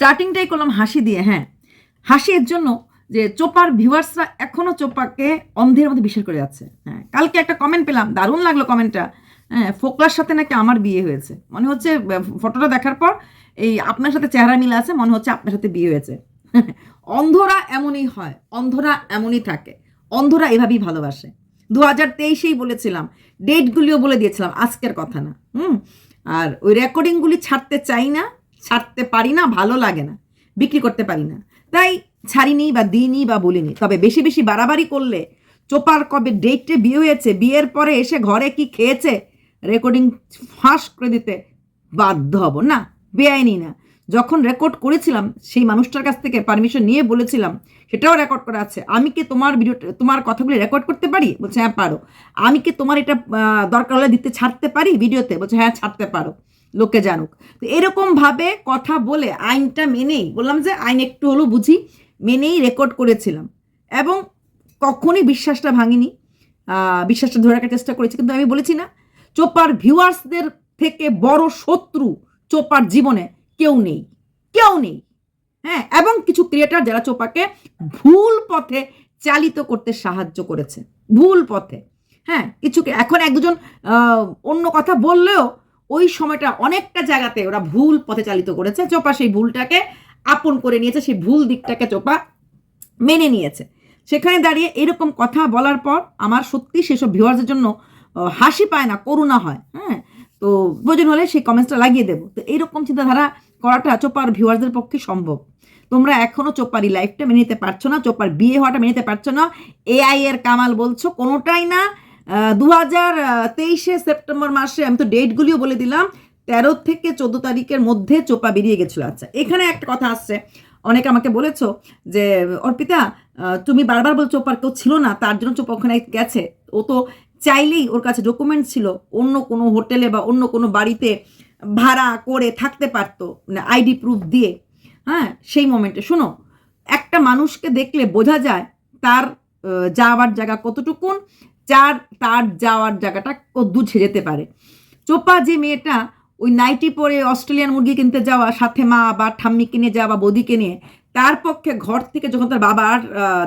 স্টার্টিংটাই করলাম হাসি দিয়ে হ্যাঁ। হাসি এর জন্য যে চোপার ভিউয়ার্সরা এখনও চোপাকে অন্ধের মধ্যে বিশ্বাস করে যাচ্ছে হ্যাঁ। কালকে একটা কমেন্ট পেলাম, দারুণ লাগল কমেন্টটা হ্যাঁ। ফোকলার সাথে নাকি আমার বিয়ে হয়েছে। মনে হচ্ছে ফটোটা দেখার পর এই আপনার সাথে চেহারা মিলে আছে, মনে হচ্ছে আপনার সাথে বিয়ে হয়েছে। অন্ধরা এমনই হয়, অন্ধরা এমনই থাকে, অন্ধরা এভাবেই ভালোবাসে। দু হাজার তেইশেই বলেছিলাম ডেটগুলিও বলে দিয়েছিলাম, আজকের কথা না, হুম। আর ওই রেকর্ডিংগুলি ছাড়তে চাই না ছাড়তে পারি না, ভালো লাগে না, বিক্রি করতে পারি না। তাই ছাড়িনি বা দিইনি বা বলিনি। তবে বেশি বেশি বাড়াবাড়ি করলে চোপার কবে ডেটে বিয়ে হয়েছে, বিয়ের পরে এসে ঘরে কি খেয়েছে, রেকর্ডিং ফাঁস করে দিতে বাধ্য হব। না, বেআইনি না। যখন রেকর্ড করেছিলাম, সেই মানুষটার কাছ থেকে পারমিশন নিয়ে বলেছিলাম, সেটাও রেকর্ড করা আছে। আমি কি তোমার ভিডিও, তোমার কথাগুলি রেকর্ড করতে পারি? বলছে হ্যাঁ পারো। আমি কি তোমার এটা দরকার হলে দিতে ছাড়তে পারি ভিডিওতে? বলছে হ্যাঁ ছাড়তে পারো। লোকে জানুক। তো এরকমভাবে কথা বলে আইনটা মেনেই, বললাম যে আইন একটু হলেও বুঝি, মেনেই রেকর্ড করেছিলাম। এবং কখনই বিশ্বাসটা ভাঙিনি। বিশ্বাসটা ধরে রাখার চেষ্টা করেছি, কিন্তু আমি বলেছি না, চোপার ভিউয়ার্সদের থেকে বড় শত্রু চোপার জীবনে কেউ নেই। কেউ নেই। হ্যাঁ এবং কিছু ক্রিয়েটার যারা চোপাকে ভুল পথে চালিত করতে সাহায্য করেছে। ভুল পথে। হ্যাঁ কিছু এখন এক দুজন অন্য কথা বললেও ওই সময়টা অনেকটা জায়গাতে ওরা ভুল পথে চালিত করেছে। চোপা সেই ভুলটাকে আপন করে নিয়েছে, সেই ভুল দিকটাকে চোপা মেনে নিয়েছে। সেখানে দাঁড়িয়ে এরকম কথা বলার পর আমার সত্যি সেসব ভিউয়ার্সের জন্য হাসি পায় না, করুণা হয় হ্যাঁ? তো প্রয়োজন হলে সেই কমেন্টসটা লাগিয়ে দেবো। তো এইরকম চিন্তাধারা করাটা চোপার ভিউয়ার্সদের পক্ষে সম্ভব। তোমরা এখনও চোপার লাইফটা মেনে নিতে পারছ না, চোপার বিয়ে হওয়াটা মেনে নিতে পারছ না। এআই এর কামাল বলছো, কোনোটাই না। দু হাজার তেইশে সেপ্টেম্বর মাসে আমি তো ডেটগুলিও বলে দিলাম, তেরো থেকে চোদ্দ তারিখের মধ্যে চোপা বেরিয়ে গেছিল। আচ্ছা এখানে একটা কথা আসছে। অনেকে আমাকে বলেছ যে, অর্পিতা তুমি বারবার বলছো ওপার কেউ ছিল না, তার জন্য চোপা ওখানে গেছে। ও তো চাইলেই ওর কাছে ডকুমেন্ট ছিল, অন্য কোনো হোটেলে বা অন্য কোনো বাড়িতে ভাড়া করে থাকতে পারতো মানে আইডি প্রুফ দিয়ে। হ্যাঁ সেই মোমেন্টে শোনো, একটা মানুষকে দেখলে বোঝা যায় তার যাওয়ার জায়গা কতটুকুন যার তার যাওয়ার জায়গাটা কদ্দূর ছেড়ে যেতে পারে। চোপা যে মেয়েটা ওই নাইটি পরে অস্ট্রেলিয়ান মুরগি কিনতে যাওয়া, সাথে মা বা ঠাম্মি কিনে যাওয়া বা বৌদিকে নিয়ে তার পক্ষে ঘর থেকে যখন তার বাবার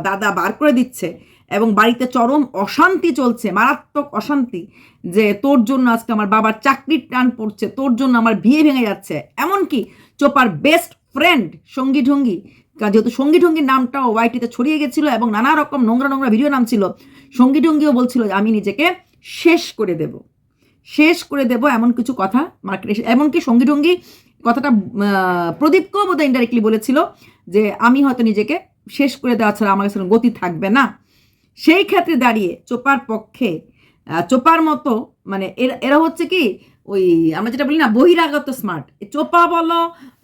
দাদা বার করে দিচ্ছে এবং বাড়িতে চরম অশান্তি চলছে, মারাত্মক অশান্তি যে তোর জন্য আজকে আমার বাবার চাকরির টান পড়ছে, তোর জন্য আমার বিয়ে ভেঙে যাচ্ছে। এমনকি চোপার বেস্ট ফ্রেন্ড সঙ্গী ঢঙ্গি কা- যেহেতু সঙ্গী ঢঙ্গির নামটাও ওয়াইটিতে ছড়িয়ে গেছিল এবং নানা রকম নোংরা নোংরা ভিডিও নাম ছিল, সঙ্গী ঢঙ্গিও বলছিল যে আমি নিজেকে শেষ করে দেব। শেষ করে দেব এমন কিছু কথা মার্কেটে এমনকি সঙ্গী ঢঙ্গি কথাটা প্রদীপকেও বোধহয় ইনডাইরেক্টলি বলেছিল যে আমি হয়তো নিজেকে শেষ করে দেওয়া ছাড়া আমার কাছে গতি থাকবে না। সেই ক্ষেত্রে দাঁড়িয়ে চোপার পক্ষে চোপার মতো মানে এরা হচ্ছে কি, ওই আমরা যেটা বলি না, বহিরাগত স্মার্ট চোপা বলো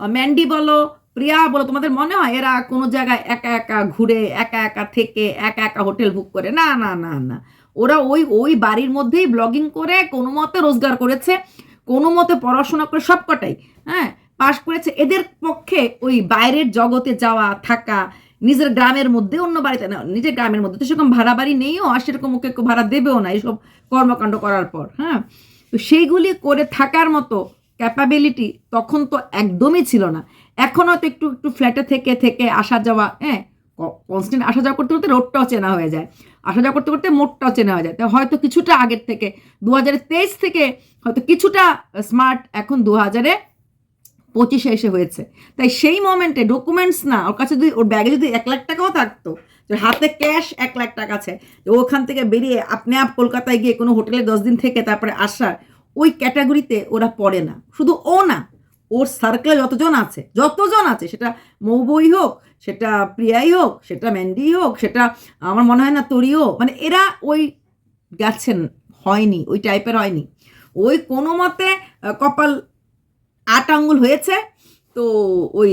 ম্যান্ডি বলো প্রিয়া বলো, তোমাদের মনে হয় এরা কোনো জায়গায় একা একা ঘুরে, একা একা থেকে, একা একা হোটেল বুক করে? না না না না। ওরা ওই ওই বাড়ির মধ্যেই ব্লগিং করে, কোনো মতে রোজগার করেছে, কোনো মতে পড়াশোনা করে সবকটাই হ্যাঁ? পাশ করেছে। এদের পক্ষে ওই বাইরের জগতে যাওয়া, থাকা, নিজের গ্রামের মধ্যে অন্য বাড়িতে না, নিজের গ্রামের মধ্যে তো সেরকম ভাড়া বাড়ি নেইও, আর সেরকম ওকে ভাড়া দেবেও না এইসব কর্মকাণ্ড করার পর হ্যাঁ? তো সেইগুলি করে থাকার মতো ক্যাপাবিলিটি তখন তো একদমই ছিল না। এখন হয়তো একটু একটু ফ্ল্যাটে থেকে থেকে আসা যাওয়া হ্যাঁ কনস্ট্যান্ট আসা যাওয়া করতে করতে রোডটাও চেনা হয়ে যায়। আসা যাওয়া করতে করতে মোটটাও চেনা হয়ে যায়। তো হয়তো কিছুটা আগের থেকে দু হাজার তেইশ থেকে হয়তো কিছুটা স্মার্ট এখন দু হাজারে পঁচিশে এসে হয়েছে। তাই সেই মোমেন্টে ডকুমেন্টস না, ওর কাছে যদি, ওর ব্যাগে যদি এক লাখ টাকাও থাকতো হাতে ক্যাশ এক লাখ টাকা আছে তো ওখান থেকে বেরিয়ে আপনি আপ কলকাতায় গিয়ে কোনো হোটেলে দশ দিন থেকে তারপরে আসার, ওই ক্যাটাগরিতে ওরা পড়ে না। শুধু ও না ওর সার্কেলে যতজন আছে যতজন আছে, সেটা মৌবই হোক, সেটা প্রিয়াই হোক, সেটা ম্যান্ডি হোক, সেটা আমার মনে হয় না তরিও মানে এরা ওই গেছেন, হয়নি, ওই টাইপের হয়নি। ওই কোনো মতে কপাল আট আঙ্গুল হয়েছে, তো ওই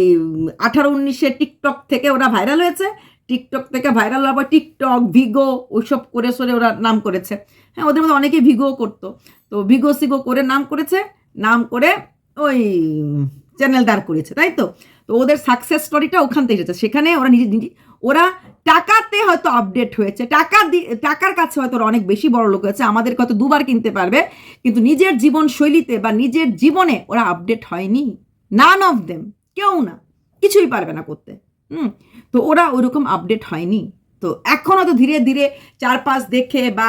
আঠারো উনিশে টিকটক থেকে ওরা ভাইরাল হয়েছে, টিকটক থেকে ভাইরাল হওয়ার টিকটক, ভিগো, ওইসব করে সরে ওরা নাম করেছে। হ্যাঁ ওদের মধ্যে অনেকে ভিগো করতো। তো ভিগো সিগো করে নাম করেছে, নাম করে ওই চ্যানেল দাঁড় করেছে তাই তো? তো ওদের সাকসেস স্টোরিটা ওখান থেকে এসেছে। সেখানে ওরা নিজে নিজে, ওরা টাকাতে হয়তো আপডেট হয়েছে। টাকা টাকার কাছে হয়তো ওরা অনেক বেশি বড় লোক হয়েছে। আমাদেরকে হয়তো দুবার কিনতে পারবে, কিন্তু নিজের জীবন শৈলীতে বা নিজের জীবনে ওরা আপডেট হয়নি। নান অফ দেম কেউ না। কিছুই পারবে না করতে। হুম, তো ওরা ওরকম আপডেট হয়নি। তো এখনও তো ধীরে ধীরে চার পাঁচ দেখে বা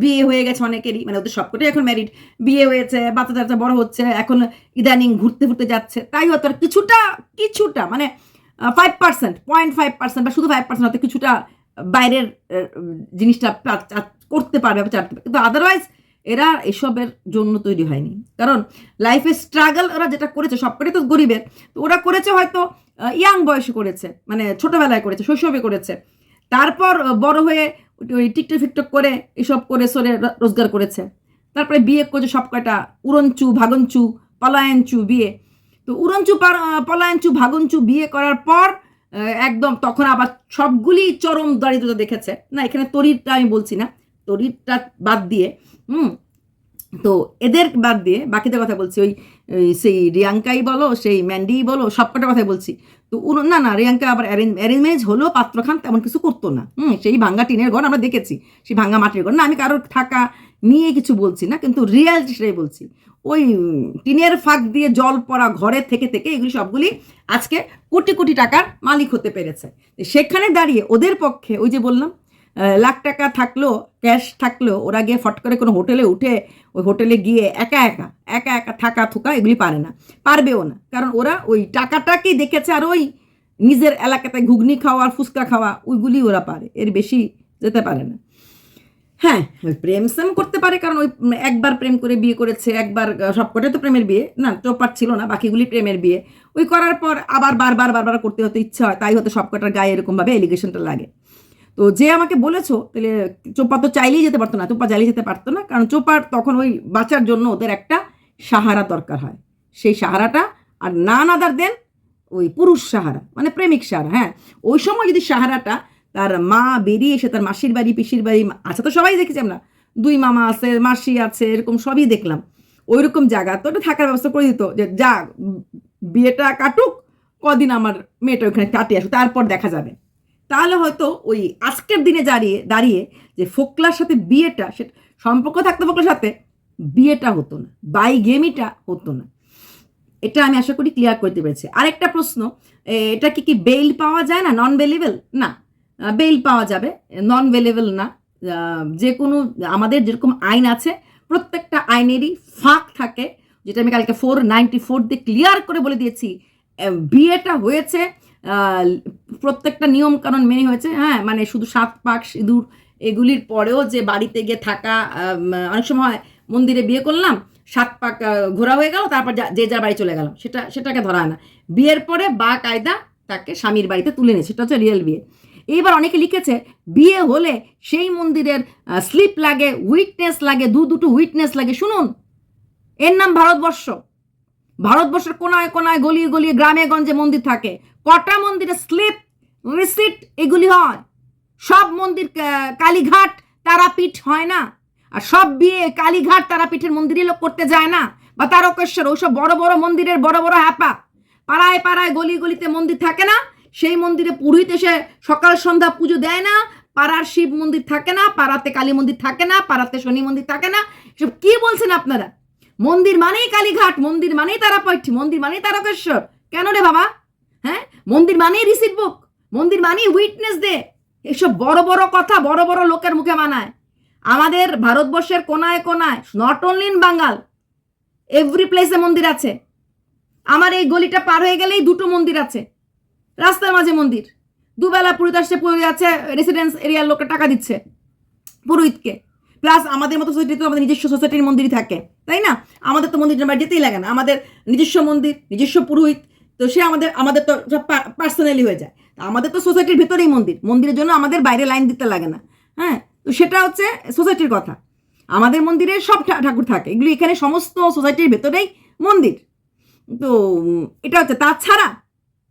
বিয়ে হয়ে গেছে অনেকেরই মানে ওদের সবকটাই এখন ম্যারিড বিয়ে হয়েছে, বাচ্চা টাচ্চা বড় হচ্ছে, এখন ইদানিং ঘুরতে ঘুরতে যাচ্ছে, তাই হয়তো আর কিছুটা কিছুটা মানে five percent point five percent বা শুধু ফাইভ পার্সেন্ট হয়তো কিছুটা বাইরের জিনিসটা করতে পারবে বা চাটতে পারবে। কিন্তু আদারওয়াইজ এরা এসবের জন্য তৈরি হয়নি। কারণ লাইফে স্ট্রাগল ওরা যেটা করেছে সবকটাই তো গরিবের। তো ওরা করেছে হয়তো ইয়াং বয়সে করেছে মানে ছোটবেলায় করেছে, শৈশবে করেছে। তারপর বড় হয়ে ওই টিকটক ফিকটক করে এসব করে সরে রোজগার করেছে। তারপরে বিয়ে করেছে সব কয়টা উড়নচু, ভাগনচু, পলায়নচু বিয়ে। তো পার- পলায়নচু, ভাগনচু বিয়ে করার পর একদম তখন আবার সবগুলি চরম দারিদ্রতা দেখেছে। না, এখানে তরিরটা আমি বলছি না। তরিরটা বাদ দিয়ে, হুম? তো এদের বাদ দিয়ে বাকিদের কথা বলছি, ওই সেই রিয়াঙ্কাই বলো, সেই ম্যান্ডি বলো, সবকটা কথাই বলছি। তো না না, রিয়াঙ্কা আবার অ্যারেঞ্জ অ্যারেঞ্জ হলেও পাত্রখান তেমন কিছু করতো না, হুম? সেই ভাঙ্গা টিনের ঘর আমরা দেখেছি, সেই ভাঙ্গা মাটির ঘর। না, আমি কারোর থাকা নিয়ে কিছু বলছি না, কিন্তু রিয়ালিটি সেটাই বলছি। ওই, টিনের ফাঁক দিয়ে জল পড়া ঘরে থেকে থেকে এগুলি সবগুলি আজকে কোটি কোটি টাকার মালিক হতে পেরেছে। সেখানে দাঁড়িয়ে ওদের পক্ষে, ওই যে বললাম লাখ টাকা থাকল ক্যাশ থাকল, ওরা গিয়ে ফট করে কোনো হোটেলে উঠে ওই হোটেলে গিয়ে একা একা একা একা থাকা থুকা এগুলি পারে না, পারবেও না। কারণ ওরা ওই টাকাটাকেই দেখেছে আর ওই নিজের এলাকাতে ঘুগনি খাওয়া আর ফুচকা খাওয়া, ওইগুলি ওরা পারে, এর বেশি যেতে পারে না। হ্যাঁ প্রেম সেম করতে পারে, কারণ ওই একবার প্রেম করে বিয়ে করেছে, একবার সবকটাই তো প্রেমের বিয়ে। না চোপার ছিল না, বাকিগুলি প্রেমের বিয়ে। ওই করার পর আবার বারবার বারবার করতে হতে ইচ্ছা হয়, তাই হয়তো সবকটার গায়ে এরকমভাবে এলিগেশনটা লাগে। তো যে আমাকে বলেছ, তাহলে চোপা তো চাইলেই যেতে পারতো না, চোপা চাইলেই যেতে পারতো না, কারণ চোপার তখন ওই বাঁচার জন্য ওদের একটা সাহারা দরকার হয়। সেই সাহারাটা আর না নাদার দেন ওই পুরুষ সাহারা মানে প্রেমিক সাহারা হ্যাঁ। ওই সময় যদি সাহারাটা তার মা বেরিয়ে এসে তার মাসির বাড়ি, পিসির বাড়ি, আছে তো সবাই দেখেছি আমরা, দুই মামা আছে, মাসি আছে, এরকম সবই দেখলাম। ওই রকম জায়গা, তো ওটা থাকার ব্যবস্থা করে দিত যে যা, বিয়েটা কাটুক, কদিন আমার মেয়েটা ওখানে কাটিয়ে আসুক, তারপর দেখা যাবে। তাহলে হয়তো ওই আজকের দিনে দাঁড়িয়ে দাঁড়িয়ে যে ফোকলার সাথে বিয়েটা, সে সম্পর্ক থাকতো ফোকলার সাথে, বিয়েটা হতো না বাই গেমিটা হতো না। এটা আমি আশা করি ক্লিয়ার করতে পেরেছি। আরেকটা প্রশ্ন এটা কি কি বেইল পাওয়া যায় না? নন বেলেবল না বেইল পাওয়া যাবে। নন বেলেবল না যে কোনো, আমাদের যেরকম আইন আছে, প্রত্যেকটা আইনেরই ফাঁক থাকে, যেটা আমি কালকে ফোর নাইনটি ফোর দিয়ে ক্লিয়ার করে বলে দিয়েছি। বিয়েটা হয়েছে প্রত্যেকটা নিয়ম কানুন মেনে হয়েছে হ্যাঁ মানে শুধু সাত পাক সিঁদুর এগুলির পরেও যে বাড়িতে গিয়ে থাকা অনেক সময় মন্দিরে বিয়ে করলাম, সাত পাক ঘোরা হয়ে গেল, তারপর যে যার বাড়ি চলে গেলাম। সেটা, সেটাকে ধরা হয় না। বিয়ের পরে বা কায়দা তাকে স্বামীর বাড়িতে তুলে নিয়ে, সেটা হচ্ছে রিয়েল বিয়ে। এইবার অনেকে লিখেছে, বিয়ে হলে সেই মন্দিরের স্লিপ লাগে উইটনেস লাগে দু দুটো উইটনেস লাগে। শুনুন, এর নাম ভারতবর্ষ। ভারতবর্ষের কোনায় কোনায় গলিয়ে গলিয়ে গ্রামে গঞ্জে মন্দির থাকে। কটা মন্দিরে স্লিপ, রিসিট এগুলি হয়। সব মন্দির কালীঘাট তারাপীঠ হয় না। আর সব বিয়ে কালীঘাট তারাপীঠের মন্দিরে লোক করতে যায় না। বা তারকেশ্বর, ওইসব বড় বড় মন্দিরের বড় বড় হ্যাপা। পাড়ায় পাড়ায় গলি গলিতে মন্দির থাকে না। সেই মন্দিরে পুরোহিত এসে সকাল সন্ধ্যা পুজো দেয় না। পাড়ার শিব মন্দির থাকে না, পাড়াতে কালী মন্দির থাকে না, পাড়াতে শনি মন্দির থাকে না। সব কি বলছেন আপনারা? মন্দির মানেই কালীঘাট, মন্দির মানেই তারাপীঠ, মন্দির মানেই তারকেশ্বর। কেন রে বাবা? হ্যাঁ? মন্দির মানেই রিসিট বুক মন্দির মানেই উইটনেস দে এসব বড় বড় কথা বড় বড় লোকের মুখে মানায়। আমাদের ভারতবর্ষের কোনায় কোনায় not only in Bengal every প্লেসে মন্দির আছে। আমার এই গলিটা পার হয়ে গেলেই দুটো মন্দির আছে। রাস্তার মাঝে মন্দির। দুবেলা পুরোহিত আসছে পুরোহিত আছে রেসিডেন্স এরিয়ার লোকে টাকা দিচ্ছে। পুরোহিতকে। প্লাস আমাদের মতো সোসাইটি তো আমাদের নিজস্ব সোসাইটির মন্দিরই থাকে, তাই না? আমাদের তো মন্দির বাড়ি যেতেই লাগে না। আমাদের নিজস্ব মন্দির, নিজস্ব পুরোহিত, তো সে আমাদের আমাদের তো সব পার্সোনালি হয়ে যায়। আমাদের তো সোসাইটির ভেতরেই মন্দির, মন্দিরের জন্য আমাদের বাইরে লাইন দিতে লাগে না। হ্যাঁ? তো সেটা হচ্ছে সোসাইটির কথা। আমাদের মন্দিরে সব ঠাকুর থাকে, এগুলি এখানে সমস্ত সোসাইটির ভেতরেই মন্দির। তো এটা হচ্ছে, তাছাড়া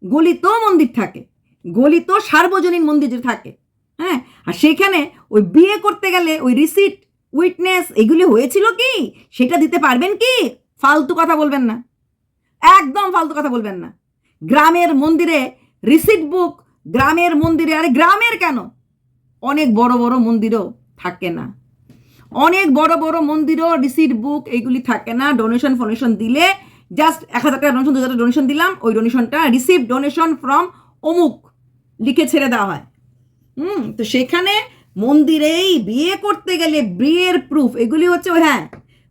গলিতেও মন্দির থাকে গলিতেও সার্বজনীন মন্দির থাকে হ্যাঁ? আর সেখানে ওই বিয়ে করতে গেলে ওই রিসিট উইটনেস এগুলি হয়েছিল কি? সেটা দিতে পারবেন কি? ফালতু কথা বলবেন না। একদম ফালতু কথা বলবেন না। গ্রামের মন্দিরে রিসিট বুক গ্রামের মন্দিরে, আরে গ্রামের কেন? অনেক বড় বড় মন্দিরও থাকে না। অনেক বড় বড় মন্দিরও রিসিট বুক এইগুলি থাকে না। ডোনেশন ফোনেশন দিলে জাস্ট এক হাজার টাকা ডোনেশন দু হাজার ডোনেশন দিলাম। ওই ডোনেশনটা রিসিভ ডোনেশন ফ্রম অমুক লিখে ছেড়ে দেওয়া হয়। হুম, তো সেখানে মন্দিরেই বিয়ে করতে গেলে বিয়ের প্রুফ এগুলি হচ্ছে হ্যাঁ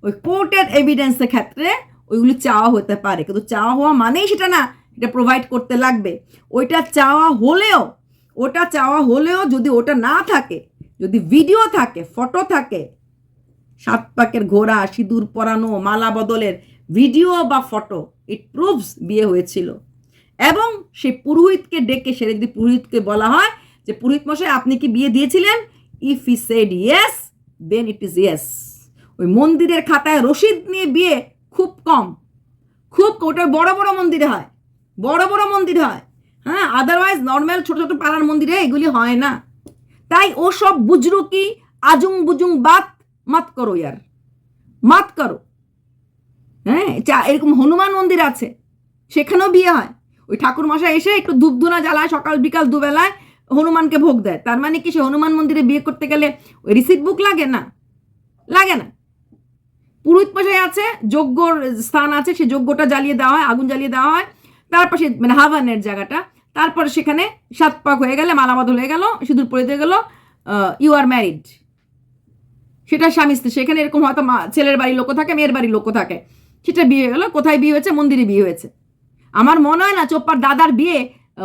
ওই কোর্টের এভিডেন্সের ক্ষেত্রে ওইগুলি চাওয়া হতে পারে। কিন্তু চাওয়া হওয়া মানেই সেটা না, এটা প্রোভাইড করতে লাগবে। ওইটা চাওয়া হলেও, ওটা চাওয়া হলেও যদি ওটা না থাকে, যদি ভিডিও থাকে ফটো থাকে, সাত পাকের ঘোড়া, সিঁদুর পরানো, মালা বদলের ভিডিও বা ফটো ইট প্রুভস বিয়ে হয়েছিল। এবং সেই পুরোহিতকে ডেকে সেটা যদি পুরোহিতকে বলা হয় যে, পুরোহিত মশাই, আপনি কি বিয়ে দিয়েছিলেন? If he said yes then it is yes ওই মন্দিরের খাতায় রসিদ নিয়ে বিয়ে খুব কম। খুব ওটা বড় বড় মন্দিরে হয়। বড় বড় মন্দির হয়। হ্যাঁ আদারওয়াইজ নর্মাল ছোট ছোট পাড়ার মন্দিরে এগুলি হয় না। তাই ও সব বুজরুকি, আজুং বুজুং বাত মাত করো ইয়ার। মাত করো। হ্যাঁ চা- এরকম হনুমান মন্দির আছে। সেখানেও বিয়ে হয়। ওই ঠাকুর মশাই এসে একটু ধূপধুনা জ্বালায় সকাল বিকাল দুবেলায়। হনুমানকে ভোগ দেয়। তার মানে কি, সে হনুমান মন্দিরে বিয়ে করতে গেলে ওই রিসিট বুক লাগে না? লাগে না। পুরোহিত মশাই আছে, যজ্ঞর স্থান আছে, সে যজ্ঞটা জ্বালিয়ে দেওয়া হয়, আগুন জ্বালিয়ে দেওয়া হয়। তারপর সে মানে হাভানের জায়গাটা। তারপর সেখানে সাত পাক হয়ে গেলে মালাবাদল হয়ে গেল, সিঁদুর পরে দিয়ে গেল ইউ আর ম্যারিড সেটা স্বামী স্ত্রী, সেখানে এরকম হয়তো ছেলের বাড়ির লোক থাকে, মেয়ের বাড়ির লোক থাকে। সেটা বিয়ে হয়ে গেলো, কোথায় বিয়ে হয়েছে? মন্দিরে বিয়ে হয়েছে। আমার মনে হয় না, চোপ্পার দাদার বিয়ে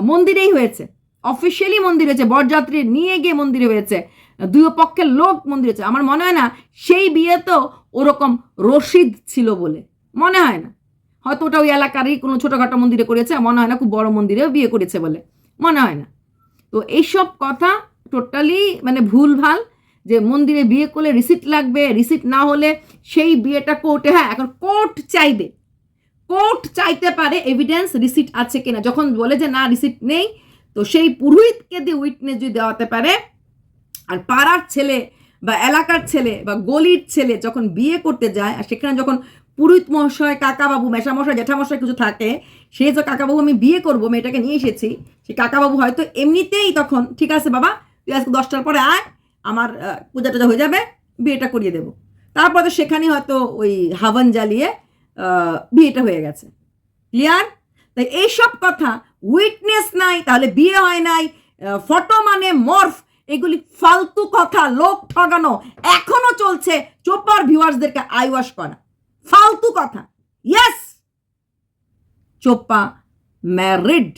মন্দিরেই হয়েছে। অফিসিয়ালি মন্দির হয়েছে, বরযাত্রী নিয়ে গিয়ে মন্দিরে হয়েছে দুই পক্ষের লোক মন্দির হয়েছে। আমার মনে হয় না, সেই বিয়ে তো ওরকম রশিদ ছিল বলে। মনে হয় না। হয়তো ওটা ওই এলাকারই কোনো ছোটোখাটো মন্দিরে করেছে মনে হয় না খুব বড় মন্দিরেও বিয়ে করেছে বলে। মনে হয় না। তো এইসব কথা টোটালি মানে ভুল ভালো যে মন্দিরে বিয়ে করলে রিসিট লাগবে রিসিট না হলে সেই বিয়েটা কোর্টে হ্যাঁ এখন কোর্ট চাইবে। কোর্ট চাইতে পারে এভিডেন্স রিসিট আছে কিনা। যখন বলে যে না রিসিট নেই তো সেই পুরোহিতকে দিয়ে উইটনেস যদি দেওয়াতে পারে, আর পাড়ার ছেলে বা এলাকার ছেলে বা গলির ছেলে যখন বিয়ে করতে যায়, আর সেখানে যখন পুরোহিত মহাশয়, কাকাবাবু মেশামশাই জ্যাঠামশাই কিছু থাকে, সে যে কাকাবাবু আমি বিয়ে করব, মেয়েটাকে নিয়ে এসেছি, সে কাকাবাবু হয়তো এমনিতেই তখন, ঠিক আছে বাবা, তুই আজকে দশটার পরে আয়, আমার পূজা টুজা হয়ে যাবে, বিয়েটা করিয়ে দেবো। তারপর তো সেখানে হয়তো ওই হাভান জ্বালিয়ে বিয়েটা হয়ে গেছে। ক্লিয়ার তাই এইসব কথা উইটনেস নাই, তাহলে বিয়ে হয় নাই। ফটো মানে মর্ফ এগুলি ফালতু কথা, লোক ঠগানো। এখনও চলছে চোপার ভিউয়ার্সদেরকে আইওয়াশ করা। ফালতু কথা। ইয়েস চোপা ম্যারিড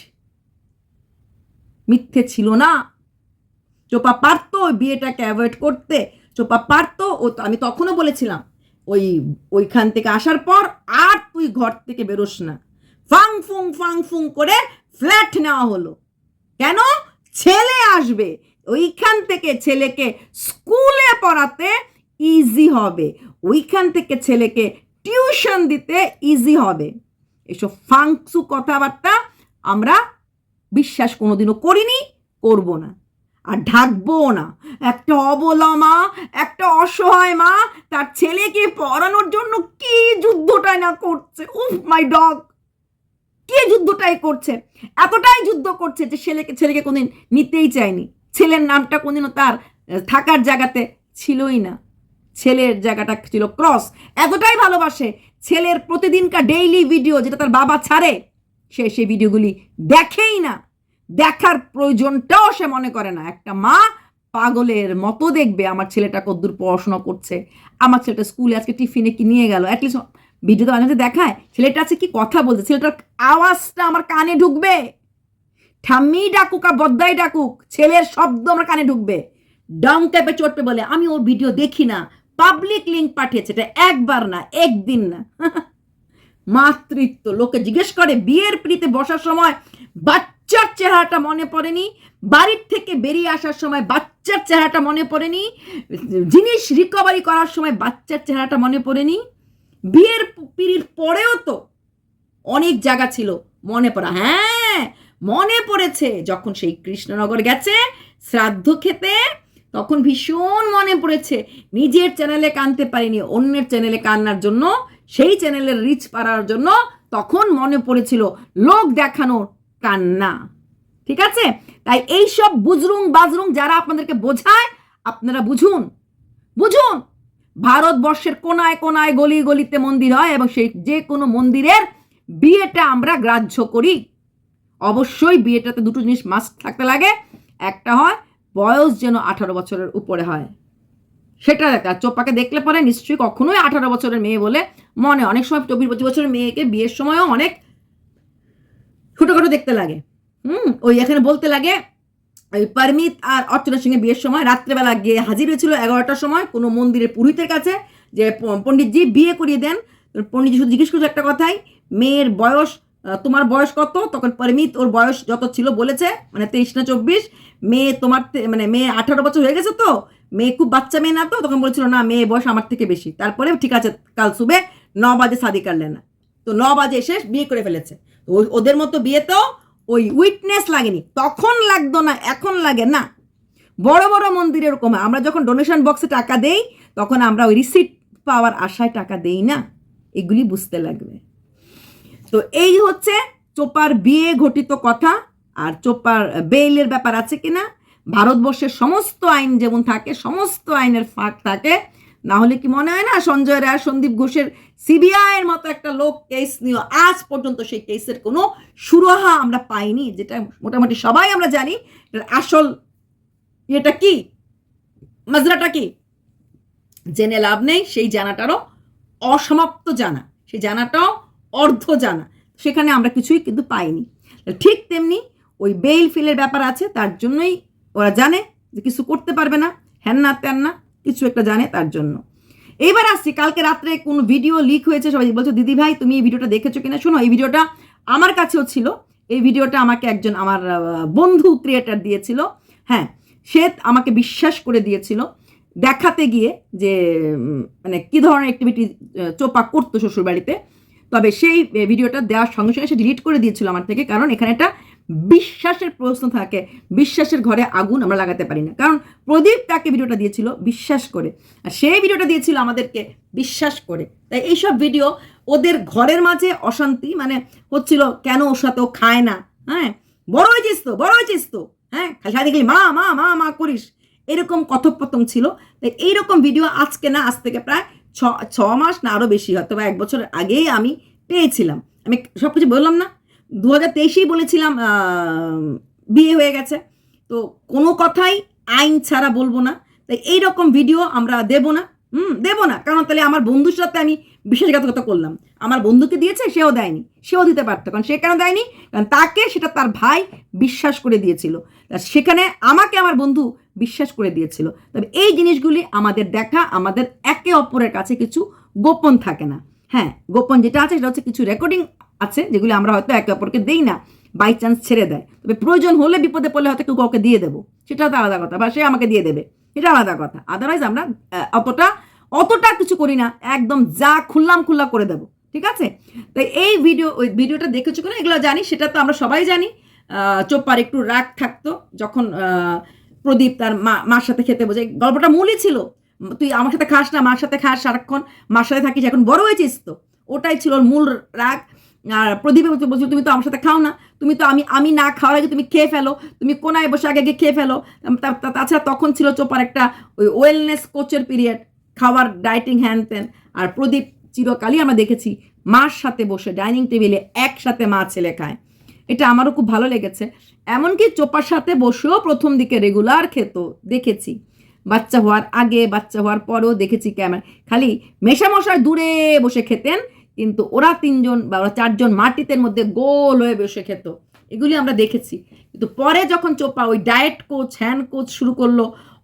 মিথ্যে ছিল না। চোপা পারতো ওই বিয়েটাকে অ্যাভয়েড করতে। চোপা পারতো, ও আমি তখনও বলেছিলাম, ওই, ওইখান থেকে আসার পর আর তুই ঘর থেকে বেরোস না। ফাং ফুং ফাং ফুং করে ফ্ল্যাট নেওয়া হলো। কেন? ছেলে আসবে, ওইখান থেকে ছেলেকে স্কুলে পড়াতে ইজি হবে। ওইখান থেকে ছেলেকে টিউশন দিতে ইজি হবে। এসব ফাংসু কথাবার্তা আমরা বিশ্বাস কোনোদিনও করিনি, করব না। আর ঢাকবো না। একটা অবলা মা একটা অসহায় মা তার ছেলেকে পড়ানোর জন্য কি যুদ্ধটাই না করছে? উফ মাই ডগ কি যুদ্ধটাই করছে? এতটাই যুদ্ধ করছে যে ছেলেকে ছেলেকে কোনদিন নিতেই চায়নি। ছেলের নামটা কোনদিনও তার থাকার জায়গাতে ছিলই না। ছেলের জায়গাটা ছিল ক্রস। এতটাই ভালোবাসে ছেলের প্রতিদিনকার ডেইলি ভিডিও যেটা তার বাবা ছাড়ে, সে সেই ভিডিওগুলি দেখেই না। দেখার প্রয়োজনটাও সে মনে করে না। একটা মা পাগলের মতো দেখবে আমার ছেলেটা কদ্দূর পড়াশোনা করছে। আমার ছেলেটা স্কুলে আজকে টিফিনে কি নিয়ে গেল? অ্যাটলিস্ট ভিডিও তো মাঝে দেখায়, ছেলেটা আছে কি কথা বলছে, ছেলেটার আওয়াজটা আমার কানে ঢুকবে। ঠাম্মি ডাকুক আর বদ্দাই ডাকুক, ছেলের শব্দ আমার কানে ঢুকবে। ডাউন টাইপে চটবে বলে, আমি ওর ভিডিও দেখি না। পাবলিক লিঙ্ক পাঠিয়েছে, এটা একবার না, একদিন না। মাতৃত্ব, লোকে জিজ্ঞেস করে, বিয়ের পিড়িতে বসার সময় বাচ্চার চেহারাটা মনে পড়েনি? বাড়ির থেকে বেরিয়ে আসার সময় বাচ্চার চেহারাটা মনে পড়েনি? জিনিস রিকভারি করার সময় বাচ্চার চেহারাটা মনে পড়েনি? বিয়ের পিড়ির পরেও তো অনেক জায়গা ছিল, মনে পড়া। হ্যাঁ মনে পড়েছে, যখন সেই কৃষ্ণনগর গেছে, শ্রাদ্ধ খেতে, তখন ভীষণ মনে পড়েছে, নিজের চ্যানেলে কানতে পারিনি, অন্যের চ্যানেলে কান্নার জন্য, সেই চ্যানেলের রিচ পাড়ার জন্য তখন মনে পড়েছিল, লোক দেখানোর কান্না। ঠিক আছে? তাই এই সব বুজরুং বাজরুং যারা আপনাদেরকে বোঝায়, আপনারা বুঝুন বুঝুন। ভারতবর্ষের কোনায় কোনায় গলি গলিতে মন্দির হয় এবং সেই যে কোনো মন্দিরের বিয়েটা আমরা গ্রাহ্য করি। অবশ্যই বিয়েটাতে দুটো জিনিস মাস্ক থাকতে লাগে। একটা হয়, বয়স যেন আঠারো বছরের উপরে হয়। সেটা দেখা চোপাকে দেখলে পরে নিশ্চয়ই কখনোই আঠারো বছরের মেয়ে বলে মনে। অনেক সময় চব্বিশ পঁচিশ বছরের মেয়েকে বিয়ের সময়ও অনেক ছোটোখাটো দেখতে লাগে। হুম, ওই এখানে বলতে লাগে ওই পারমিত আর অর্চনার সঙ্গে বিয়ের সময় রাত্রেবেলা গিয়ে হাজির হয়েছিল এগারোটার সময় কোনো মন্দিরের পুরোহিতের কাছে যে পণ্ডিতজি বিয়ে করিয়ে দেন। পণ্ডিতজি শুধু জিজ্ঞেস করছে একটা কথাই, মেয়ের বয়স তোমার বয়স কত? তখন পরিমিত ওর বয়স যত ছিল বলেছে মানে তেইশ না চব্বিশ, মেয়ে তোমার মানে মেয়ে আঠারো বছর হয়ে গেছে তো, মেয়ে খুব বাচ্চা মেয়ে না তো? তখন বলছিল, না মেয়ে বয়স আমার থেকে বেশি। তারপরে, ঠিক আছে, কাল সুবে ন বাজে শাদি না তো ন বাজে এসে বিয়ে করে ফেলেছে। ওদের মতো বিয়ে তো ওই উইটনেস লাগেনি। তখন লাগতো না, এখন লাগে না। বড় বড় মন্দিরে এরকম আমরা যখন ডোনেশন বক্সে টাকা দেই, তখন আমরা ওই রিসিট পাওয়ার আশায় টাকা দেই না? এগুলি বুঝতে লাগবে। তো এই হচ্ছে চোপার বিয়ে ঘটিত কথা। আর চোপার বেইলের ব্যাপার আছে কিনা? ভারতবর্ষের সমস্ত আইন যেমন থাকে, সমস্ত আইনের ফাঁক থাকে। না হলে কি মনে হয় না সঞ্জয় রায়, সন্দীপ ঘোষের সিবিআইয়ের মতো একটা লোক কেস নিয়ে আজ পর্যন্ত সেই কেসের কোনো সুরাহা আমরা পাইনি, যেটা মোটামুটি সবাই আমরা জানি। আসল এটা কি? মাজরাটা কি? জেনে লাভ নেই, সেই জানাটারও অসমাপ্ত জানা, সেই জানাটাও অর্ধ জানা, সেখানে আমরা কিছুই কিন্তু পাইনি। ঠিক তেমনি ওই বেইল ফিলের ব্যাপার আছে, তার জন্যই ওরা জানে যে কিছু করতে পারবে না, হ্যান না ত্যান না। কিছু একটা জানে তার জন্য। এবার আসছি, কালকে রাত্রে কোন ভিডিও লিক হয়েছে, সবাই বলছো, দিদি ভাই, তুমি এই ভিডিওটা দেখেছ কিনা? শোনো, এই ভিডিওটা আমার কাছেও ছিল। এই ভিডিওটা আমাকে একজন আমার বন্ধু ক্রিয়েটার দিয়েছিল। হ্যাঁ সে আমাকে বিশ্বাস করে দিয়েছিল দেখাতে গিয়ে যে মানে কি ধরনের অ্যাক্টিভিটি চোপা করতো শ্বশুরবাড়িতে। তবে সেই ভিডিওটা দেওয়ার সঙ্গে সঙ্গে সে ডিলিট করে দিয়েছিল আমার থেকে, কারণ এখানে একটা বিশ্বাসের প্রশ্ন থাকে, বিশ্বাসের ঘরে আগুন আমরা লাগাতে পারি না। কারণ প্রদীপ তাকে ভিডিওটা দিয়েছিল বিশ্বাস করে। আর সেই ভিডিওটা দিয়েছিল আমাদেরকে বিশ্বাস করে। তাই এইসব ভিডিও ওদের ঘরের মাঝে অশান্তি মানে হচ্ছিল কেন ওর সাথে খায় না? হ্যাঁ? বড় হয়েছিস তো, বড় হয়েছিস তো? হ্যাঁ? খালি সারা দেখলি মা মা মা মা করিস। এরকম কথোপকথন ছিল। তাই এইরকম ভিডিও আজকে না, আজ থেকে প্রায় ছ ছ মাস না আরও বেশি হয়তো বা এক বছর আগেই আমি পেয়েছিলাম। আমি সব কিছু বললাম না? দু হাজার তেইশেই বলেছিলাম বিয়ে হয়ে গেছে। তো কোনো কথাই আইন ছাড়া বলব না। তাই এই রকম ভিডিও আমরা দেব না। হুম, দেবো না। কারণ তাহলে আমার বন্ধুর সাথে আমি বিশ্বাসঘাতকতা করলাম। আমার বন্ধুকে দিয়েছে, সেও দেয়নি। সেও দিতে পারতো। কারণ সে কেন দেয়নি? কারণ তাকে সেটা তার ভাই বিশ্বাস করে দিয়েছিল। সেখানে আমাকে আমার বন্ধু বিশ্বাস করে দিয়েছিল। তবে এই জিনিসগুলি আমাদের দেখা, আমাদের একে অপরের কাছে কিছু গোপন থাকে না। হ্যাঁ গোপন যেটা আছে সেটা হচ্ছে কিছু রেকর্ডিং আছে যেগুলি আমরা হয়তো একে অপরকে দেই না বাই চান্স ছেড়ে দেয়। তবে প্রয়োজন হলে বিপদে পড়লে হয়তো কেউ কাউকে দিয়ে দেবো। সেটা তো আলাদা কথা বা সে আমাকে দিয়ে দেবে। এটা আলাদা কথা। আদারওয়াইজ আমরা অতটা অতটা কিছু করি না। একদম যা খুললাম খুল্লা করে দেবো। ঠিক আছে? তাই এই ভিডিও ওই ভিডিওটা দেখেছ কিনা এগুলো জানি সেটা তো আমরা সবাই জানি। আহ, চোপ্পার একটু রাগ থাকতো যখন প্রদীপ তার মা মার সাথে খেতে বোঝে গল্পটা মূলই ছিল। তুই আমার সাথে খাস না মার সাথে খাস সারাক্ষণ মার সাথে থাকিস এখন বড় হয়েছিস তো। ওটাই ছিল মূল রাগ। আর প্রদীপে বলছে তুমি তো আমার সাথে খাও না তুমি তো আমি আমি না খাওয়ার আগে তুমি খেয়ে ফেলো, তুমি কোনায় বসে আগে আগে খেয়ে ফেলো। তাছাড়া তখন ছিল চোপার একটা ওই ওয়েলনেস কোচের পিরিয়ড খাওয়ার ডায়েটিং হ্যান ত্যান আর প্রদীপ চিরকালই আমরা দেখেছি মার সাথে বসে ডাইনিং টেবিলে একসাথে মা ছেলে খায়। এটা আমারও খুব ভালো লেগেছে। এমনকি চোপার সাথে বসেও প্রথম দিকে রেগুলার খেত, দেখেছি। বাচ্চা হওয়ার আগে, বাচ্চা হওয়ার পরেও দেখেছি ক্যামেরা। খালি মেশামশাই দূরে বসে খেতেন কিন্তু ওরা তিনজন বা ওরা চারজন মাটিতের মধ্যে গোল হয়ে বসে খেত। এগুলি আমরা দেখেছি। কিন্তু পরে যখন চোপা ওই ডায়েট কোচ হ্যান্ড কোচ শুরু করল,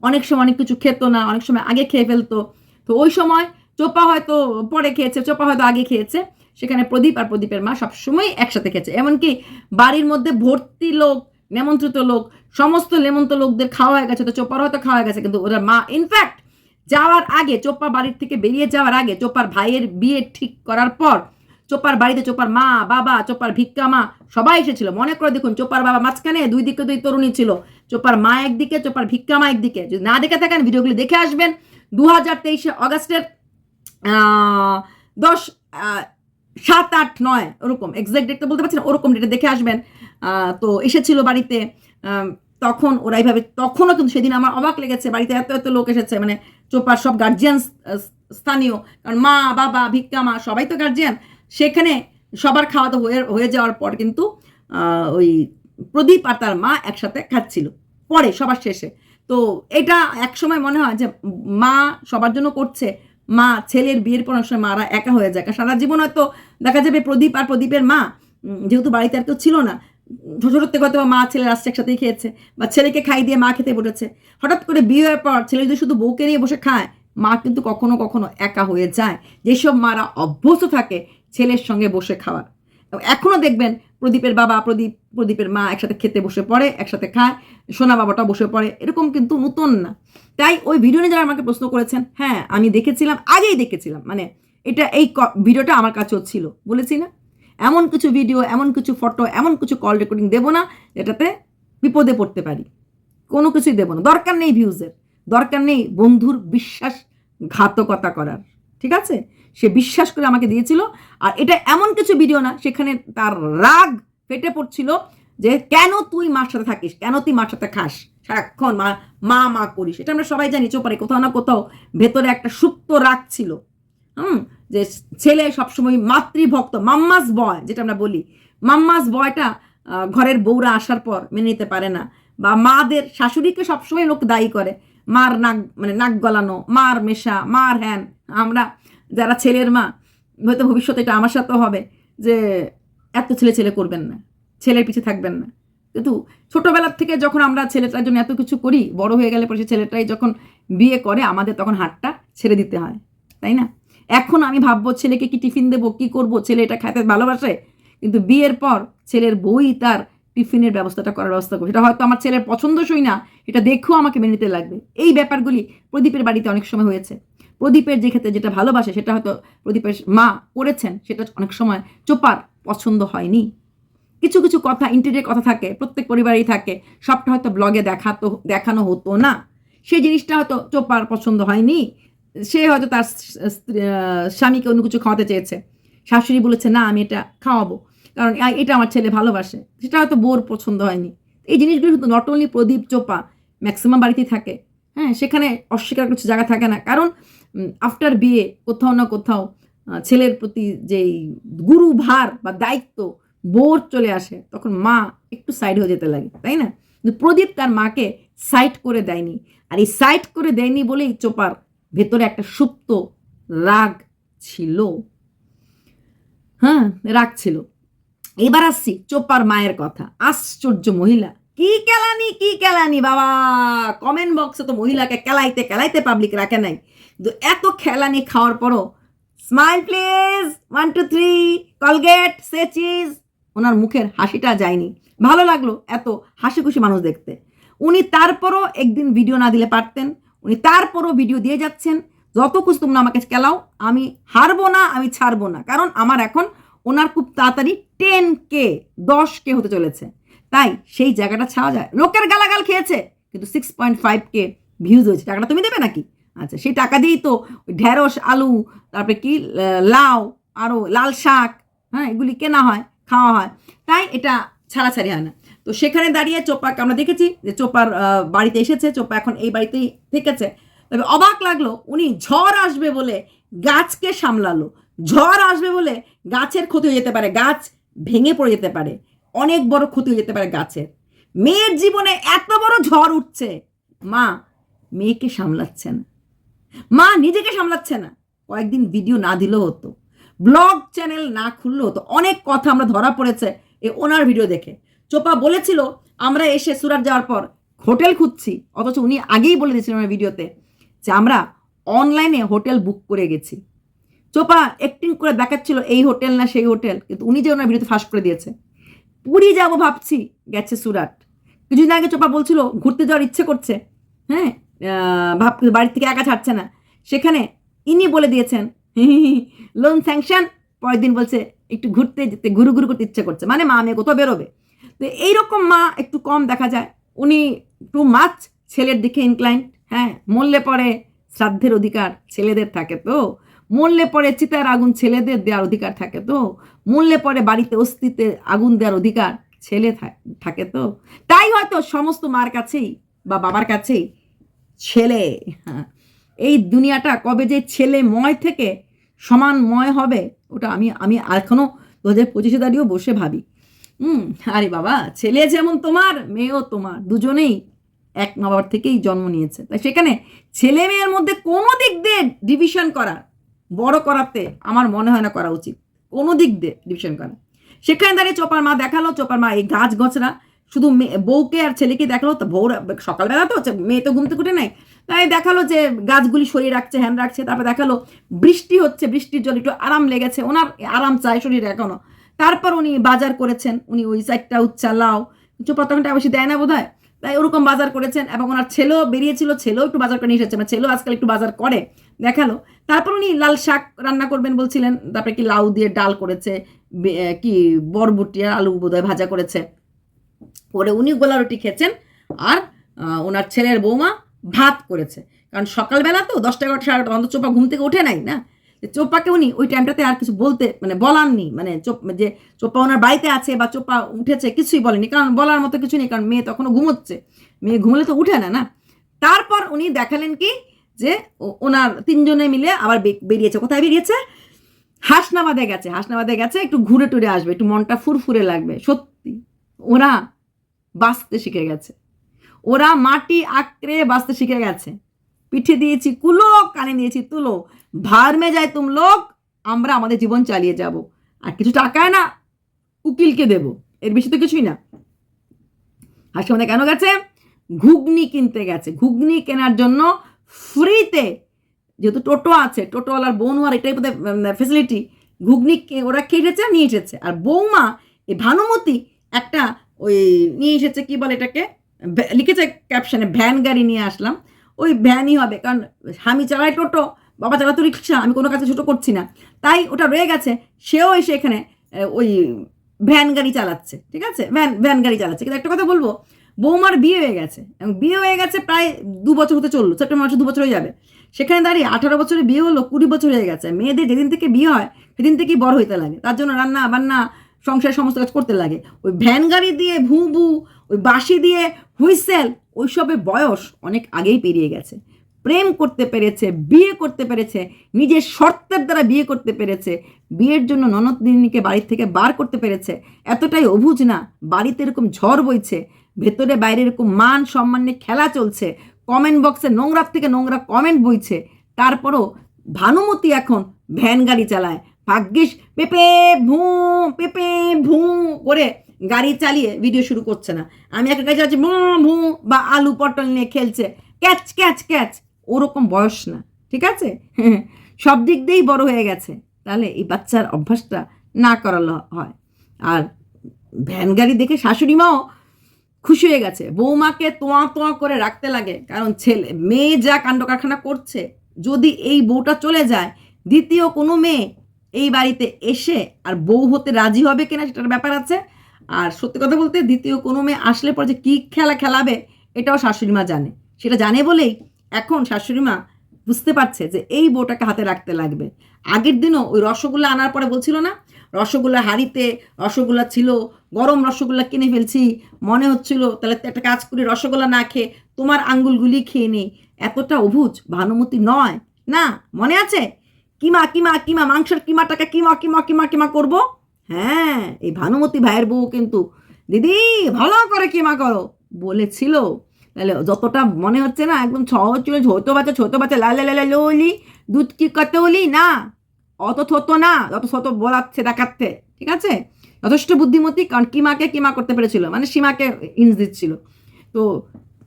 অনেক সময় অনেক কিছু খেত না, অনেক সময় আগে খেয়ে ফেলতো। তো ওই সময় চোপা হয়তো পরে খেয়েছে, চোপা হয়তো আগে খেয়েছে। সেখানে প্রদীপ আর প্রদীপের মা সবসময় একসাথে খেয়েছে। এমনকি বাড়ির মধ্যে ভর্তি লোক, নেমন্ত্রিত লোক, সমস্ত নেমন্ত লোকদের খাওয়া হয়ে গেছে। তো চোপার হয়তো খাওয়া হয়ে গেছে, কিন্তু ওদের মা ইনফ্যাক্ট যাওয়ার আগে চোপা বাড়ির থেকে বেরিয়ে যাওয়ার আগে চোপার ভাইয়ের বিয়ে ঠিক করার পর চোপার বাড়িতে চোপার মা, বাবা চোপার ভিক্ষা মা সবাই এসেছিল। মনে করে দেখুন চোপার বাবা মাঝখানে, দুই দিকে দুই তরুণী ছিল। চোপার মা একদিকে চোপার ভিক্ষা মা একদিকে। যদি না দেখে থাকেন, ভিডিওগুলি দেখে আসবেন। দু হাজার তেইশে অগাস্টের দশ সাত, আট, নয়, ওরকম এক্সাক্ট ডেটটা বলতে পারছি না, ওরকম ডেটে দেখে আসবেন। তো এসেছিল বাড়িতে। তখন ওরা এইভাবে, তখনও কিন্তু সেদিন আমার অবাক লেগেছে, বাড়িতে এত এত লোক এসেছে মানে চোপার সব গার্জিয়ান স্থানীয়, কারণ মা, বাবা, ভিক্ষা, মা, সবাই তো গার্জিয়ান সেখানে সবার খাওয়া তো হয়ে হয়ে যাওয়ার পর কিন্তু ওই প্রদীপ আর তার মা একসাথে খাচ্ছিল, পরে, সবার শেষে। তো এটা এক সময় মনে হয় যে মা সবার জন্য করছে, মা, ছেলের বিয়ের পর সময় মারা একা হয়ে যায়, কারণ সারা জীবন হয়তো দেখা যাবে প্রদীপ আর প্রদীপের মা যেহেতু বাড়িতে আর কেউ ছিল না থেকে হয়তো মা ছেলে আসছে একসাথেই খেয়েছে বা ছেলেকে খাই দিয়ে মা খেতে বসেছে। হঠাৎ করে বিয়ে হওয়ার পর ছেলে যদি শুধু বউকে নিয়ে বসে খায়, মা কিন্তু কখনো কখনো একা হয়ে যায়। যেসব মারা অভ্যস্ত থাকে ছেলের সঙ্গে বসে খাওয়ার। এবং এখনও দেখবেন প্রদীপের বাবা, প্রদীপ, প্রদীপের মা একসাথে খেতে বসে পড়ে, একসাথে খায়, সোনা বাবাটা বসে পড়ে, এরকম কিন্তু নতুন না। তাই ওই ভিডিও নিয়ে যারা আমাকে প্রশ্ন করেছেন হ্যাঁ আমি দেখেছিলাম, আগেই দেখেছিলাম। মানে এটা এই ভিডিওটা আমার কাছেও ছিল। বলেছি না? এমন কিছু ভিডিও এমন কিছু ফটো এমন কিছু কল রেকর্ডিং দেবো না, যেটাতে বিপদে পড়তে পারি। কোনো কিছুই দেবো না। দরকার নেই ভিউজের দরকার নেই বন্ধুর বিশ্বাস ঘাতকতা করার। ঠিক আছে? সে বিশ্বাস করে আমাকে দিয়েছিল। আর এটা এমন কিছু ভিডিও না, সেখানে তার রাগ ফেটে পড়ছিল যে, কেন তুই মার সাথে থাকিস? কেন তুই মার সাথে খাস? সারাক্ষণ মা মা মা করিস। এটা আমরা সবাই জানি চোপারে কোথাও না কোথাও ভেতরে একটা সুপ্ত রাগ ছিল। হুম? যে ছেলে সবসময় মাতৃভক্ত, মাম্মাস বয়, যেটা আমরা বলি। মাম্মাস বয়টা ঘরের বউরা আসার পর মেনে নিতে পারে না। বা মাদের শাশুড়িকে সবসময় লোক দায়ী করে। মার নাক মানে নাক গলানো, মার মেশা, মার হ্যান। আমরা যারা ছেলের মা, হয়তো ভবিষ্যতে এটা আমার সাথেও হবে যে এত ছেলে ছেলে করবেন না, ছেলের পিছে থাকবেন না। কিন্তু ছোটোবেলার থেকে যখন আমরা ছেলেটার জন্য এত কিছু করি, বড় হয়ে গেলে পরে ছেলেটাই যখন বিয়ে করে, আমাদের তখন হাতটা ছেড়ে দিতে হয়, তাই না? এখন আমি ভাববো ছেলেকে কি টিফিন দেবো, কি করব? ছেলে এটা খাইতে ভালোবাসে? কিন্তু বিয়ের পর ছেলের বই তার টিফিনের ব্যবস্থাটা করার ব্যবস্থা করবে। সেটা হয়তো আমার ছেলের পছন্দসই না, এটা দেখেও আমাকে মেনে নিতে লাগবে। এই ব্যাপারগুলি প্রদীপের বাড়িতে অনেক সময় হয়েছে। প্রদীপের যে ক্ষেত্রে যেটা ভালোবাসে, সেটা হয়তো প্রদীপের মা করেছেন, সেটা অনেক সময় চোপার পছন্দ হয়নি। কিছু কিছু কথা ইন্টারনেট কথা থাকে, প্রত্যেক পরিবারেই থাকে। সবটা হয়তো ব্লগে দেখাতো দেখানো হতো না। সেই জিনিসটা হয়তো চোপার পছন্দ হয়নি। সে হয়তো তার স্বামীকে অন্য কিছু খাওয়াতে চেয়েছে। শাশুড়ি বলেছে, না, আমি এটা খাওয়াবো। কারণ এটা আমার ছেলে ভালোবাসে। সেটা হয়তো বোর পছন্দ হয়নি। এই জিনিসগুলো শুধু নট অনলি প্রদীপ, চোপা ম্যাক্সিমাম বাড়িতেই থাকে। হ্যাঁ সেখানে অস্বীকার কিছু জায়গা থাকে না। কারণ আফটার বিয়ে কোথাও না কোথাও ছেলের প্রতি যেই গুরু ভার বা দায়িত্ব বোর চলে আসে, তখন মা একটু সাইড হয়ে যেতে লাগে, তাই না? প্রদীপ তার মাকে সাইড করে দেয়নি। আর এই সাইড করে দেয়নি বলেই চোপার ভেতরে একটা সুপ্ত রাগ ছিল। হ্যাঁ রাগ ছিল। এবার আসছি চোপার মায়ের কথা। আশ্চর্য মহিলা। কি কেলানি কি কেলানি বাবা! কমেন্ট বক্সে তো মহিলাকে কেলাইতে কেলাইতে পাবলিক রাখে নাই। কিন্তু এত খেলানি খাওয়ার পরও smile please one two three Colgate say cheese ওনার মুখের হাসিটা যায়নি। ভালো লাগল এত হাসি খুশি মানুষ দেখতে। উনি তারপরও একদিন ভিডিও না দিলে পারতেন। উনি তারপরও ভিডিও দিয়ে যাচ্ছেন, যত খুশি তোমরা আমাকে কেলাও আমি হারবো না, আমি ছাড়বো না। কারণ আমার এখন ওনার খুব তাড়াতাড়ি টেন কে দশ কে হতে চলেছে। তাই সেই জায়গাটা ছাড়া যায়। লোকের গালাগাল খেয়েছে, কিন্তু six point five K views হয়েছে। টাকাটা তুমি দেবে নাকি? আচ্ছা সেই টাকা দিয়েই তো ঢেঁড়স, আলু, তারপরে কি লাউ আরও লাল শাক হ্যাঁ এগুলি কেনা হয়, খাওয়া হয়। তাই এটা ছাড়াছাড়ি হয় না। তো সেখানে দাঁড়িয়ে চোপাকে আমরা দেখেছি যে চোপার বাড়িতে এসেছে, চোপা এখন এই বাড়িতেই থেকেছে। তবে অবাক লাগল, উনি ঝড় আসবে বলে গাছকে সামলালো। ঝড় আসবে বলে গাছের ক্ষতি হয়ে যেতে পারে, গাছ ভেঙে পড়ে যেতে পারে, অনেক বড় ক্ষতি হয়ে যেতে পারে গাছের। মেয়ের জীবনে এত বড় ঝড় উঠছে, মা মেয়েকে সামলাচ্ছে না। মা নিজেকে সামলাচ্ছে না। কয়েকদিন ভিডিও না দিলেও হতো। ব্লগ চ্যানেল না খুললেও হতো। অনেক কথা আমরা ধরা পড়েছে। এ ওনার ভিডিও দেখে। চোপা বলেছিল, আমরা এসে সুরাট যাওয়ার পর হোটেল খুঁজছি। অথচ উনি আগেই বলে দিয়েছিলেন ওনার ভিডিওতে যে, আমরা অনলাইনে হোটেল বুক করে গেছি। চোপা অ্যাক্টিং করে দেখাচ্ছিল, এই হোটেল না সেই হোটেল। কিন্তু উনি যে ওনার ভিডিওতে ফাঁস করে দিয়েছে। পুরী যাব ভাবছি। গেছে সুরাট। কিছুদিন আগে চোপা বলছিল, ঘুরতে যাওয়ার ইচ্ছে করছে। হ্যাঁ? ভাব বাড়ি থেকে একা ছাড়ছে না। সেখানে ইনি বলে দিয়েছেন লোন স্যাংশন পরের দিন বলছে একটু ঘুরতে যেতে, ঘুরু ঘুরু করতে ইচ্ছে করছে। মানে মা, মেয়ে কোথাও বেরোবে? তো এইরকম মা একটু কম দেখা যায়। উনি টু মাছ ছেলের দিকে ইনক্লাইন্ড হ্যাঁ? মরলে পরে শ্রাদ্ধের অধিকার ছেলেদের থাকে তো? মরলে পরে চিতার আগুন ছেলেদের দেওয়ার অধিকার থাকে তো? মরলে পরে বাড়িতে অস্তিত্বে আগুন দেওয়ার অধিকার ছেলে থাকে তো? তাই হয়তো সমস্ত মার কাছেই বা বাবার কাছেই ছেলে। এই দুনিয়াটা কবে যে ছেলে ময় থেকে সমানময় হবে, ওটা আমি আমি আর এখনও দু হাজার পঁচিশে দাঁড়িয়েও বসে ভাবি। হুম, আরে বাবা, ছেলে যেমন তোমার, মেয়েও তোমার, দুজনেই এক মা বাবার থেকেই জন্ম নিয়েছে। তাই সেখানে ছেলে মেয়ের মধ্যে কোনো দিক দিয়ে ডিভিশন করা, বড় করাতে আমার মনে হয় না করা উচিত। কোনো দিক দিয়ে ডিভিশন করা। সেখানে দাঁড়িয়ে চোপার মা দেখাল, চোপার মা এই গাছ গছরা, শুধু মেয়ে- বউকে আর ছেলেকে দেখাল, তো বউ সকালবেলা তো, মেয়ে তো ঘুমতে কুটে নাই তাই দেখাল যে গাছগুলি সরিয়ে রাখছে, হ্যান রাখছে, তারপর দেখাল বৃষ্টি হচ্ছে, বৃষ্টির জল একটু আরাম লেগেছে, ওনার আরাম চায় শরীরে এখনও। তারপর উনি বাজার করেছেন, উনি ওই সাইডটা উচ্চা তখন টাকা বেশি দেয় না বোধ হয় তাই ওরকম বাজার করেছেন এবং ওনার ছেলেও বেরিয়েছিল, ছেলেও একটু বাজার করে নিয়ে এসেছে মানে ছেলেও আজকাল একটু বাজার করে, দেখাল। তারপর উনি লাল শাক রান্না করবেন বলছিলেন, তারপরে কি লাউ দিয়ে ডাল করেছে কি বরবটি আর আলু বোধহয় ভাজা করেছে, করে উনি গোলা রুটি খেয়েছেন, আর ওনার ছেলের বৌমা ভাত করেছে। কারণ সকালবেলা তো দশটা এগারোটা সাড়ে আটটা অন্তত চোপা ঘুম থেকে ওঠে নাই না? চোপাকে উনি ওই টাইমটাতে আর কিছু বলতে মানে বলাননি মানে চোপ যে চোপা ওনার বাড়িতে আছে বা চোপা উঠেছে কিছুই বলেনি। কারণ বলার মতো কিছু নেই, কারণ মেয়ে তখনও ঘুমোচ্ছে। মেয়ে ঘুমলে তো উঠে না না? তারপর উনি দেখালেন কি যে ওনার তিনজনে মিলে আবার বেরিয়েছে। কোথায় বেরিয়েছে? হাসনাবাদে গেছে। হাসনাবাদে গেছে, একটু ঘুরে টুরে আসবে, একটু মনটা ফুরফুরে লাগবে। সত্যি, ওরা বাঁচতে শিখে গেছে। ওরা মাটি আঁকড়ে বাঁচতে শিখে গেছে। পিঠে দিয়েছি কুলো, কানে দিয়েছি তুলো। ভার মে যায় তুম লোক, আমরা আমাদের জীবন চালিয়ে যাব। আর কিছু টাকায় না, উকিলকে দেব। এর বেশি তো কিছুই না। হাসপাতালে কেন গেছে? ঘুগনি কিনতে গেছে। ঘুগনি কেনার জন্য ফ্রিতে যেহেতু টোটো আছে, টোটোওয়ালার বৌনুয়ার এটাই বোধহয় ফেসিলিটি ঘুগনি ওরা খেয়ে এসেছে, নিয়ে এসেছে। আর বৌমা, এই ভানুমতি একটা ওই নিয়ে এসেছে, কি বলে এটাকে? লিখেছে ক্যাপশনে ভ্যান গাড়ি নিয়ে আসলাম। ওই ভ্যানই হবে, কারণ আমি চালাই টোটো, বাবা চালাতো রিক্সা আমি কোনো কাছে ছোটো করছি না। তাই ওটা রয়ে গেছে, সেও এসে এখানে ওই ভ্যান গাড়ি চালাচ্ছে, ঠিক আছে? ভ্যান ভ্যান গাড়ি চালাচ্ছে। কিন্তু একটা কথা বলব, বৌমার বিয়ে হয়ে গেছে, এবং বিয়ে হয়ে গেছে প্রায় দু বছর হতে চলল, সেপ্টেম্বর মাসে দু বছর হয়ে যাবে। সেখানে দাঁড়িয়ে আঠারো বছরে বিয়ে হলো, কুড়ি বছর হয়ে গেছে। মেয়েদের যেদিন থেকে বিয়ে হয়, সেদিন থেকেই বড় হইতে লাগে। তার জন্য রান্না বান্না সংসারের সমস্ত কাজ করতে লাগে। ওই ভ্যান গাড়ি দিয়ে ভু ভু, ওই বাঁশি দিয়ে হুইসেল, ওইসবের বয়স অনেক আগেই পেরিয়ে গেছে। প্রেম করতে পেরেছে, বিয়ে করতে পেরেছে, নিজের শর্তের দ্বারা বিয়ে করতে পেরেছে, বিয়ের জন্য ননদ দিনীকে বাড়ির থেকে বার করতে পেরেছে। এতটাই অভুজ না, বাড়িতে এরকম ঝড় বইছে, ভেতরে বাইরে এরকম মান সম্মান নিয়ে খেলা চলছে কমেন্ট বক্সে নোংরার থেকে নোংরা কমেন্ট বইছে, তারপরও ভানুমতি এখন ভ্যান গাড়ি চালায়। ভাগ্যিস পেপে, ভু পেপে, ভু করে গাড়ি চালিয়ে ভিডিও শুরু করছে না। আমি একটা গাড়ি চালাচ্ছি, ভু ভু বা আলু পটল নিয়ে খেলছে। Catch catch catch. ওরকম বয়স না, ঠিক আছে? সব দিক দিয়েই বড় হয়ে গেছে। তাহলে এই বাচ্চার অভ্যাসটা না করালো হয়। আর ভ্যান গাড়ি দেখে শাশুড়ি মাও খুশি হয়ে গেছে। বৌমাকে তোয়া তোয়া করে রাখতে লাগে, কারণ ছেলে, মেয়ে যা কাণ্ড কারখানা করছে, যদি এই বউটা চলে যায়, দ্বিতীয় কোনো মেয়ে এই বাড়িতে এসে আর বউ হতে রাজি হবে কিনা সেটার ব্যাপার আছে। আর সত্যি কথা বলতে দ্বিতীয় কোনো মেয়ে আসলে পরে যে কী খেলা খেলাবে, এটাও শাশুড়ি মা জানে। সেটা জানে বলেই এখন শাশুড়ি মা বুঝতে পারছে যে এই বউটাকে হাতে রাখতে লাগবে। আগের দিনও ওই রসগোল্লা আনার পরে বলছিল না রসগোল্লা হাঁড়িতে রসগোল্লা ছিল, গরম রসগোল্লা কিনে ফেলছি, মনে হচ্ছিল তাহলে একটা কাজ করি, রসগোল্লা না খেয়ে তোমার আঙ্গুলগুলি খেয়ে নেই। এতটা অভুজ ভানুমতি নয়। না, মনে আছে? কিমা কিমা কিমা, মাংসের কিমাটাকে কিমা কিমা কিমা কিমা করব? হ্যাঁ এই ভানুমতি ভাইয়ের বউ কিন্তু, দিদি, ভালো করে কিমা করো। বলেছিল। তাহলে যতটা মনে হচ্ছে না, একদম সহজ ছিল ছোটো বাচ্চা ছোটো বাচ্চা লাল লাল ললি দুধ কি কতলি না, অত থতো না, যত শত বলাচ্ছে, দেখাচ্ছে, ঠিক আছে? যথেষ্ট বুদ্ধিমতী, কারণ কিমাকে কিমা করতে পেরেছিল মানে সীমাকে ইন্স দিচ্ছিল। তো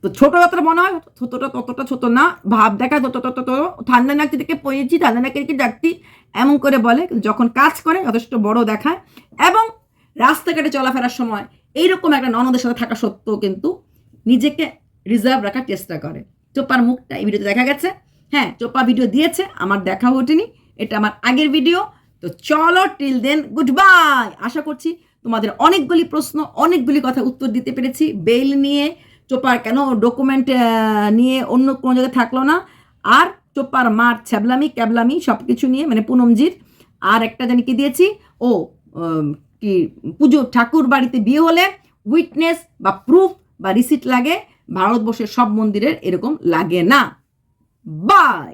তো ছোট যতটা মনে হয় ছোটটা ততটা ছোট না, ভাব দেখা তত তত তত, ঠান্ডা নাকি থেকে পড়েছি, ঠান্ডা নাকি ডাকতি এমন করে বলে যখন কাজ করে যথেষ্ট বড় দেখায়। এবং রাস্তাঘাটে চলাফেরার সময় এইরকম একটা ননদের সাথে থাকা সত্ত্বেও কিন্তু নিজেকে রিজার্ভ রাখার চেষ্টা করে। চোপার মুখটা এই ভিডিওতে দেখা গেছে। হ্যাঁ চোপা ভিডিও দিয়েছে, আমার দেখা ওঠেনি, এটা আমার আগের ভিডিও তো চলো টিল দেন গুড বাই আশা করছি তোমাদের অনেকগুলি প্রশ্ন, অনেকগুলি কথা উত্তর দিতে পেরেছি। বেল নিয়ে চোপার কেন? ডকুমেন্ট নিয়ে অন্য কোনো জায়গায় থাকল না। আর চোপার মার ছ্যাবলামি, ক্যাবলামি সব কিছু নিয়ে মানে পুনমজির, আর একটা জানি কি দিয়েছি? ও কি পুজো ঠাকুর বাড়িতে বিয়ে হলে উইটনেস বা প্রুফ বা রিসিট লাগে। ভারতবর্ষের সব মন্দিরের এরকম লাগে না। বাই